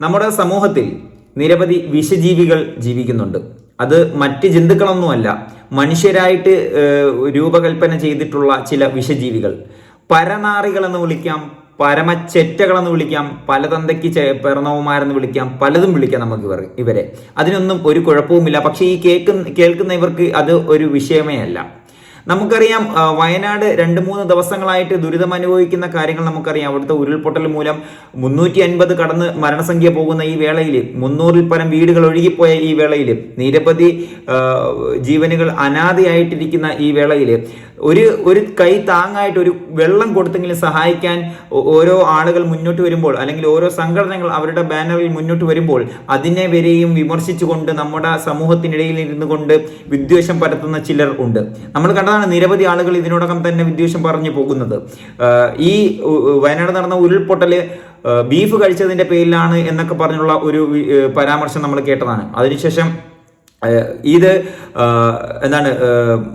നമ്മുടെ സമൂഹത്തിൽ നിരവധി വിഷജീവികൾ ജീവിക്കുന്നുണ്ട്. അത് മറ്റ് ജന്തുക്കളൊന്നുമല്ല. മനുഷ്യരായിട്ട് രൂപകൽപ്പന ചെയ്തിട്ടുള്ള ചില വിഷജീവികൾ. പരനാറികളെന്ന് വിളിക്കാം പരമച്ചെറ്റകളെന്ന് വിളിക്കാം പലതന്തയ്ക്ക് പിറന്നവന്മാരെന്ന് വിളിക്കാം പലതും വിളിക്കാം നമുക്ക് ഇവർ ഇവരെ. അതിനൊന്നും ഒരു കുഴപ്പവുമില്ല. പക്ഷേ ഈ കേൾക്കുന്ന കേൾക്കുന്ന ഇവർക്ക് അത് ഒരു വിഷയമേ അല്ല. നമുക്കറിയാം വയനാട് രണ്ട് മൂന്ന് ദിവസങ്ങളായിട്ട് ദുരിതം അനുഭവിക്കുന്ന കാര്യങ്ങൾ നമുക്കറിയാം. അവിടുത്തെ ഉരുൾപൊട്ടൽ മൂലം മുന്നൂറ്റി അൻപത് കടന്ന് മരണസംഖ്യ പോകുന്ന ഈ വേളയിൽ മുന്നൂറിൽ പരം വീടുകൾ ഒഴുകിപ്പോയ ഈ വേളയിൽ നിരവധി ജീവനുകൾ അനാഥയായിട്ടിരിക്കുന്ന ഈ വേളയിൽ ഒരു ഒരു കൈ താങ്ങായിട്ട് ഒരു വെള്ളം കൊടുത്തെങ്കിലും സഹായിക്കാൻ ഓരോ ആളുകൾ മുന്നോട്ട് വരുമ്പോൾ അല്ലെങ്കിൽ ഓരോ സംഘടനകൾ അവരുടെ ബാനറിൽ മുന്നോട്ട് വരുമ്പോൾ അതിനെ വരെയും വിമർശിച്ചുകൊണ്ട് നമ്മുടെ സമൂഹത്തിനിടയിൽ ഇരുന്നു കൊണ്ട് വിദ്വേഷം പരത്തുന്ന ചിലർ ഉണ്ട്. നമ്മൾ കണ്ടതാണ് നിരവധി ആളുകൾ ഇതിനോടകം തന്നെ വിദ്വേഷം പറഞ്ഞു പോകുന്നത്. ഈ വയനാട് നടന്ന ഉരുൾപൊട്ടൽ ബീഫ് കഴിച്ചതിന്റെ പേരിലാണ് എന്നൊക്കെ പറഞ്ഞുള്ള ഒരു പരാമർശം നമ്മൾ കേട്ടതാണ്. അതിനുശേഷം ഇത് എന്താണ്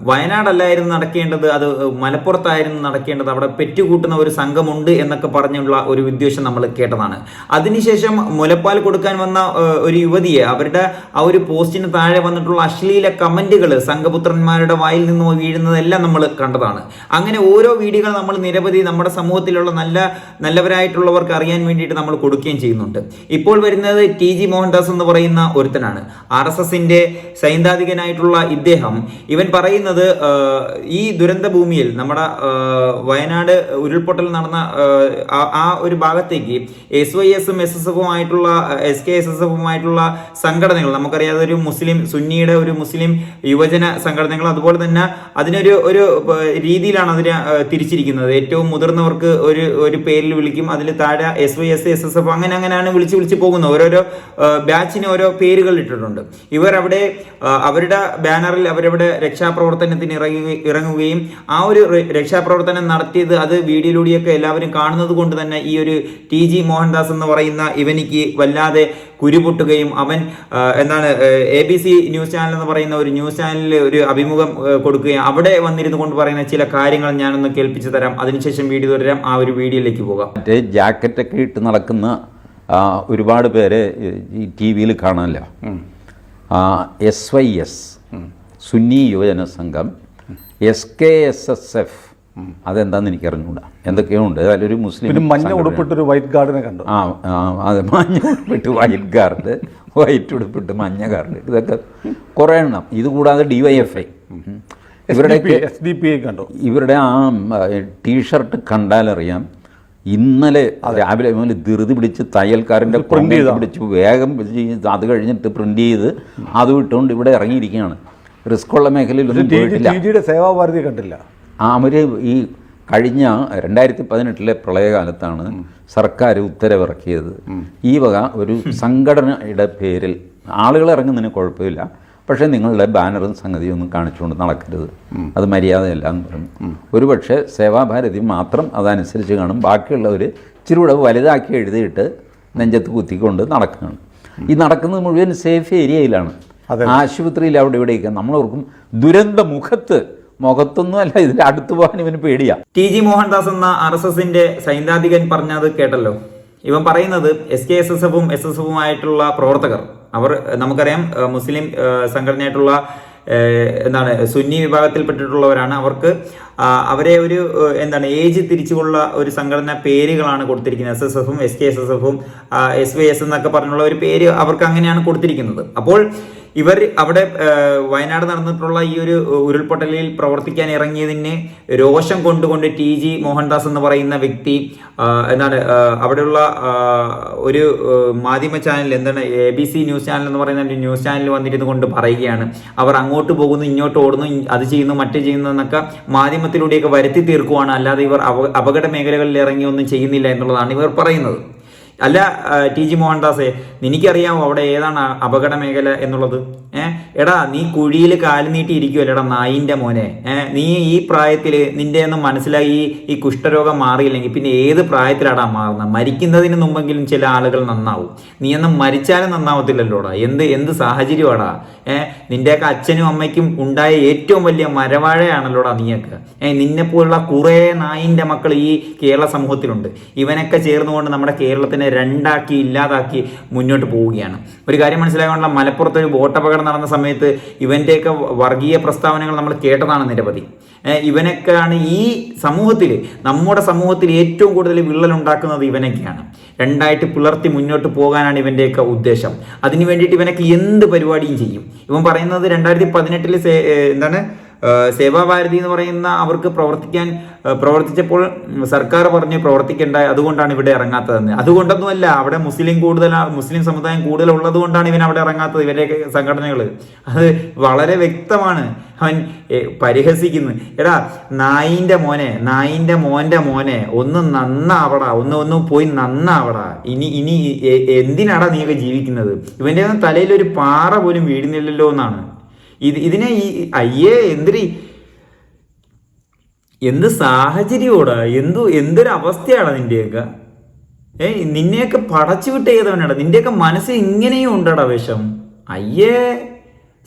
വയനാടല്ലായിരുന്നു നടക്കേണ്ടത് അത് മലപ്പുറത്തായിരുന്നു നടക്കേണ്ടത് അവിടെ പെറ്റുകൂട്ടുന്ന ഒരു സംഘമുണ്ട് എന്നൊക്കെ പറഞ്ഞുള്ള ഒരു വിദ്വേഷം നമ്മൾ കേട്ടതാണ്. അതിനുശേഷം മുലപ്പാൽ കൊടുക്കാൻ വന്ന ഒരു യുവതിയെ അവരുടെ ആ ഒരു പോസ്റ്റിന് താഴെ വന്നിട്ടുള്ള അശ്ലീല കമന്റുകൾ സംഘപുത്രന്മാരുടെ വായിൽ നിന്ന് വീഴുന്നതെല്ലാം നമ്മൾ കണ്ടതാണ്. അങ്ങനെ ഓരോ വീഡിയോകൾ നമ്മൾ നിരവധി നമ്മുടെ സമൂഹത്തിലുള്ള നല്ല നല്ലവരായിട്ടുള്ളവർക്ക് അറിയാൻ വേണ്ടിയിട്ട് നമ്മൾ കൊടുക്കുകയും ചെയ്യുന്നുണ്ട്. ഇപ്പോൾ വരുന്നത് ടി ജി മോഹൻദാസ് എന്ന് പറയുന്ന ഒരുത്തനാണ്. ആർ എസ് സൈദ്ധാന്തികനായിട്ടുള്ള ഇദ്ദേഹം ഇവൻ പറയുന്നത് ഈ ദുരന്ത ഭൂമിയിൽ നമ്മുടെ വയനാട് ഉരുൾപൊട്ടൽ നടന്ന ആ, ഒരു ഭാഗത്തേക്ക് എസ് വൈ എസും എസ് എസ് എഫും ആയിട്ടുള്ള എസ് കെ എസ് എസ് എഫും ആയിട്ടുള്ള സംഘടനകൾ നമുക്കറിയാതെ ഒരു മുസ്ലിം സുന്നിയുടെ ഒരു മുസ്ലിം യുവജന സംഘടനകൾ അതുപോലെ തന്നെ അതിനൊരു ഒരു രീതിയിലാണ് അതിനെ തിരിച്ചിരിക്കുന്നത്. ഏറ്റവും മുതിർന്നവർക്ക് ഒരു ഒരു പേരിൽ വിളിക്കും അതിൽ താഴെ S Y S S S F അങ്ങനെ അങ്ങനെയാണ് വിളിച്ച് വിളിച്ച് പോകുന്നത്. ഓരോരോ ബാച്ചിന് ഓരോ പേരുകൾ ഇട്ടിട്ടുണ്ട്. ഇവർ അവിടെ അവരുടെ ബാനറിൽ അവരവിടെ രക്ഷാപ്രവർത്തനത്തിന് ഇറങ്ങി ഇറങ്ങുകയും ആ ഒരു രക്ഷാപ്രവർത്തനം നടത്തിയത് അത് വീഡിയോയിലൂടെയൊക്കെ എല്ലാവരും കാണുന്നത് കൊണ്ട് തന്നെ ഈ ഒരു ടി ജി മോഹൻദാസ് എന്ന് പറയുന്ന ഇവനിക്ക് വല്ലാതെ കുരുപൊട്ടുകയും അവൻ എന്താണ് A B C news channel എന്ന് പറയുന്ന ഒരു ന്യൂസ് ചാനലിൽ ഒരു അഭിമുഖം കൊടുക്കുകയും അവിടെ വന്നിരുന്നു കൊണ്ട് പറയുന്ന ചില കാര്യങ്ങൾ ഞാനൊന്ന് കേൾപ്പിച്ചു തരാം. അതിനുശേഷം വീഡിയോ തുടരാം. ആ ഒരു വീഡിയോയിലേക്ക് പോകാം. മറ്റേ ജാക്കറ്റൊക്കെ ഇട്ട് നടക്കുന്ന ഒരുപാട് പേരെ ഈ ടി വിയിൽ കാണാമല്ലോ S Y S Sunni Yuvajana Sangham S K S S F അതെന്താന്ന് എനിക്ക് അറിഞ്ഞുകൂടാ എന്തൊക്കെയോ ഉണ്ട് അതിലൊരു മുസ്ലിം മഞ്ഞ. ഉടുപ്പിട്ടൊരു വൈറ്റ് ഗാർഡിനെ കണ്ടു. ആ ആ, അതെ മഞ്ഞ ഉടുപ്പിട്ട് വൈറ്റ് ഗാർഡ് വൈറ്റ് ഉടുപ്പിട്ട് മഞ്ഞ ഗാർഡ്. ഇതൊക്കെ കുറേ എണ്ണം. ഇത് കൂടാതെ ഡി വൈ എഫ് ഐ ഇവരുടെ എസ് ഡി പി ഐ കണ്ടു. ഇവരുടെ ആ ടീഷർട്ട് കണ്ടാലറിയാം. ഇന്നലെ രാവിലെ മുതൽ ധൃതി പിടിച്ച് തയ്യൽക്കാരന്റെ print ചെയ്ത്? പിടിച്ച് വേഗം അത് കഴിഞ്ഞിട്ട് പ്രിന്റ് ചെയ്ത് അത് ഇട്ടുകൊണ്ട് ഇവിടെ ഇറങ്ങിയിരിക്കുകയാണ്. റിസ്ക് ഉള്ള ജിയുടെ സേവാഭാരതി കണ്ടില്ല. ആ അവർ ഈ കഴിഞ്ഞ രണ്ടായിരത്തി പതിനെട്ടിലെ പ്രളയകാലത്താണ് സർക്കാർ ഉത്തരവിറക്കിയത്. ഈ വക ഒരു സംഘടനയുടെ പേരിൽ ആളുകൾ ഇറങ്ങുന്നതിന് കുഴപ്പമില്ല. പക്ഷേ നിങ്ങളുടെ ബാനറും സംഗതിയും ഒന്നും കാണിച്ചുകൊണ്ട് നടക്കരുത്. അത് മര്യാദയല്ല എന്ന് പറഞ്ഞു ഒരുപക്ഷെ സേവാഭാരതി മാത്രം അതനുസരിച്ച് കാണും ബാക്കിയുള്ളവർ ഇച്ചിരി കൂടെ വലുതാക്കി എഴുതിയിട്ട് നെഞ്ചത്ത് കുത്തിക്കൊണ്ട് നടക്കുകയാണ്. ഈ നടക്കുന്നത് മുഴുവൻ സേഫ് ഏരിയയിലാണ്. ആശുപത്രിയിൽ അവിടെ ഇവിടെയൊക്കെ. നമ്മളോർക്കും ദുരന്ത മുഖത്ത് മുഖത്തൊന്നും അല്ല ഇതിൽ അടുത്ത് പോകാൻ ഇവന് പേടിയാ. ടി ജി മോഹൻദാസ് എന്ന ആർ എസ് എസിന്റെ സൈദ്ധാന്തികൻ പറഞ്ഞത് കേട്ടല്ലോ. ഇവൻ പറയുന്നത് എസ് കെ എസ് എസ് എഫും എസ് എസ് എഫുമായിട്ടുള്ള പ്രവർത്തകർ അവർ നമുക്കറിയാം മുസ്ലിം സംഘടനയായിട്ടുള്ള എന്താണ് സുന്നി വിഭാഗത്തിൽപ്പെട്ടിട്ടുള്ളവരാണ്. അവർക്ക് അവരെ ഒരു എന്താണ് ഏജ് തിരിച്ചുള്ള ഒരു സംഘടന പേരുകളാണ് കൊടുത്തിരിക്കുന്നത്. എസ് എസ് എഫും എസ് കെ എസ് എസ് എഫും എസ് വൈ എസ് എന്നൊക്കെ പറഞ്ഞുള്ള ഒരു പേര് അവർക്ക് അങ്ങനെയാണ് കൊടുത്തിരിക്കുന്നത്. അപ്പോൾ ഇവർ അവിടെ വയനാട് നടന്നിട്ടുള്ള ഈ ഒരു ഉരുൾപൊട്ടലിൽ പ്രവർത്തിക്കാൻ ഇറങ്ങിയതിന് രോഷം കൊണ്ടുകൊണ്ട് ടി ജി മോഹൻദാസ് എന്ന് പറയുന്ന വ്യക്തി എന്താണ് അവിടെയുള്ള ഒരു മാധ്യമ ചാനൽ എന്താണ് A B C news channel എന്ന് പറയുന്ന ന്യൂസ് ചാനൽ വന്നിരുന്നു കൊണ്ട് പറയുകയാണ്. അവർ അങ്ങോട്ട് പോകുന്നു ഇങ്ങോട്ട് ഓടുന്നു അത് ചെയ്യുന്നു മറ്റേ ചെയ്യുന്നു എന്നൊക്കെ മാധ്യമത്തിലൂടെയൊക്കെ വരുത്തി തീർക്കുവാണ്. അല്ലാതെ ഇവർ അപ- അപകട മേഖലകളിൽ ഇറങ്ങി ഒന്നും ചെയ്യുന്നില്ല എന്നുള്ളതാണ് ഇവർ പറയുന്നത്. അല്ല ടി ജി മോഹൻദാസെ എനിക്കറിയാമോ അവിടെ ഏതാണ് അപകട മേഖല എന്നുള്ളത്? ഏ? എടാ നീ കുഴിയിൽ കാൽ നീട്ടി ഇരിക്കുമല്ലേടാ നായിന്റെ മോനെ. ഏഹ് നീ ഈ പ്രായത്തിൽ നിന്റെ ഒന്നും മനസ്സിലായി ഈ കുഷ്ഠരോഗം മാറിയില്ലെങ്കിൽ പിന്നെ ഏത് പ്രായത്തിലാടാ മാറുന്നത് മരിക്കുന്നതിന് മുമ്പെങ്കിലും ചില ആളുകൾ നന്നാവും. നീ ഒന്നും മരിച്ചാലും നന്നാവത്തില്ലല്ലോടാ. എന്ത് എന്ത് സാഹചര്യമാടാ? ഏഹ് നിന്റെയൊക്കെ അച്ഛനും അമ്മയ്ക്കും ഉണ്ടായ ഏറ്റവും വലിയ മരവാഴയാണല്ലോടാ നീയൊക്കെ. ഏഹ് നിന്നെ പോലുള്ള കുറേ നായിന്റെ മക്കൾ ഈ കേരള സമൂഹത്തിലുണ്ട്. ഇവനൊക്കെ ചേർന്നുകൊണ്ട് നമ്മുടെ കേരളത്തിനെ രണ്ടാക്കി ഇല്ലാതാക്കി മുന്നോട്ട് പോവുകയാണ്. ഒരു കാര്യം മനസ്സിലാക്കാനുള്ള മലപ്പുറത്ത് ഒരു ബോട്ട് അപകടം നടന്ന സമയത്ത് ഇവന്റെയൊക്കെ വർഗീയ പ്രസ്താവനകൾ നമ്മൾ കേട്ടതാണ് നിരവധി. ഇവനൊക്കെയാണ് ഈ സമൂഹത്തിൽ നമ്മുടെ സമൂഹത്തിൽ ഏറ്റവും കൂടുതൽ വിള്ളൽ ഉണ്ടാക്കുന്നത് ഇവനൊക്കെയാണ്. രണ്ടായിട്ട് പുലർത്തി മുന്നോട്ട് പോകാനാണ് ഇവന്റെയൊക്കെ ഉദ്ദേശം. അതിനു വേണ്ടിയിട്ട് ഇവനൊക്കെ എന്ത് പരിപാടിയും ചെയ്യും? ഇവൻ പറയുന്നത് രണ്ടായിരത്തി പതിനെട്ടിൽ എന്താണ്? സേവാഭാരതി എന്ന് പറയുന്ന അവർക്ക് പ്രവർത്തിക്കാൻ പ്രവർത്തിച്ചപ്പോൾ സർക്കാർ പറഞ്ഞ് പ്രവർത്തിക്കേണ്ട അതുകൊണ്ടാണ് ഇവിടെ ഇറങ്ങാത്തതെന്ന്. അതുകൊണ്ടൊന്നുമല്ല അവിടെ മുസ്ലിം കൂടുതൽ മുസ്ലിം സമുദായം കൂടുതൽ ഉള്ളത് കൊണ്ടാണ് ഇവൻ അവിടെ ഇറങ്ങാത്തത് ഇവരെ സംഘടനകൾ അത് വളരെ വ്യക്തമാണ്. അവൻ പരിഹസിക്കുന്നു. എടാ നായിന്റെ മോനെ നായിന്റെ മോന്റെ മോനെ ഒന്ന് നന്നാവടാ ഒന്ന് ഒന്ന് പോയി നന്നാവടാ. ഇനി ഇനി എന്തിനാടാ നീയൊക്കെ ജീവിക്കുന്നത്? ഇവന്റെ തലയിൽ ഒരു പാറ പോലും വീഴുന്നില്ലല്ലോ എന്നാണ്. ഇത് ഇതിനെ ഈ അയ്യേ എന്തിരി? എന്ത് സാഹചര്യമോടാ എന്തു എന്തൊരു അവസ്ഥയാണ് നിന്റെയൊക്കെ? ഏ നിന്നെയൊക്കെ പടച്ചു വിട്ട് ചെയ്തവനാടാ. നിന്റെയൊക്കെ മനസ്സിൽ ഇങ്ങനെയും ഉണ്ടടാ വിഷം. അയ്യേ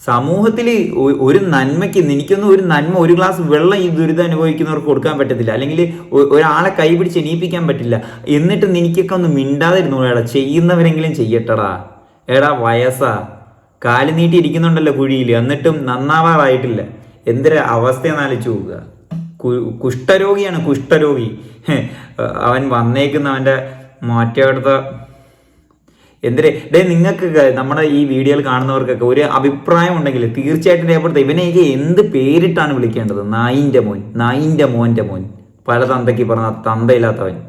സമൂഹത്തിൽ ഒരു നന്മയ്ക്ക് എനിക്കൊന്നും ഒരു നന്മ ഒരു ഗ്ലാസ് വെള്ളം ഈ ദുരിതം അനുഭവിക്കുന്നവർക്ക് കൊടുക്കാൻ പറ്റത്തില്ല. അല്ലെങ്കിൽ ഒരാളെ കൈപിടിച്ച് എണീപ്പിക്കാൻ പറ്റില്ല. എന്നിട്ട് നിനക്കൊക്കെ ഒന്ന് മിണ്ടാതിരുന്നു എടാ ചെയ്യുന്നവരെങ്കിലും ചെയ്യട്ടടാ. എടാ വയസ്സാ. കാൽ നീട്ടി ഇരിക്കുന്നുണ്ടല്ലോ കുഴിയിൽ. എന്നിട്ടും നന്നാവാറായിട്ടില്ല. എന്തൊരു അവസ്ഥയെന്നാലോചിച്ച് നോക്കുക. കു- കുഷ്ഠരോഗിയാണ് കുഷ്ഠരോഗി. അവൻ വന്നേക്കുന്ന അവന്റെ മാറ്റെടുത്ത എന്തിരെ? ഡേ നിങ്ങൾക്ക് നമ്മുടെ ഈ വീഡിയോയിൽ കാണുന്നവർക്കൊക്കെ ഒരു അഭിപ്രായം ഉണ്ടെങ്കിൽ തീർച്ചയായിട്ടും രേഖപ്പെടുത്തുക. ഇവനെയൊക്കെ എന്ത് പേരിട്ടാണ് വിളിക്കേണ്ടത്? നായിന്റെ മോൻ നായിന്റെ മോന്റെ മോൻ. പല തന്തയ്ക്ക് പറഞ്ഞ തന്തയില്ലാത്തവൻ.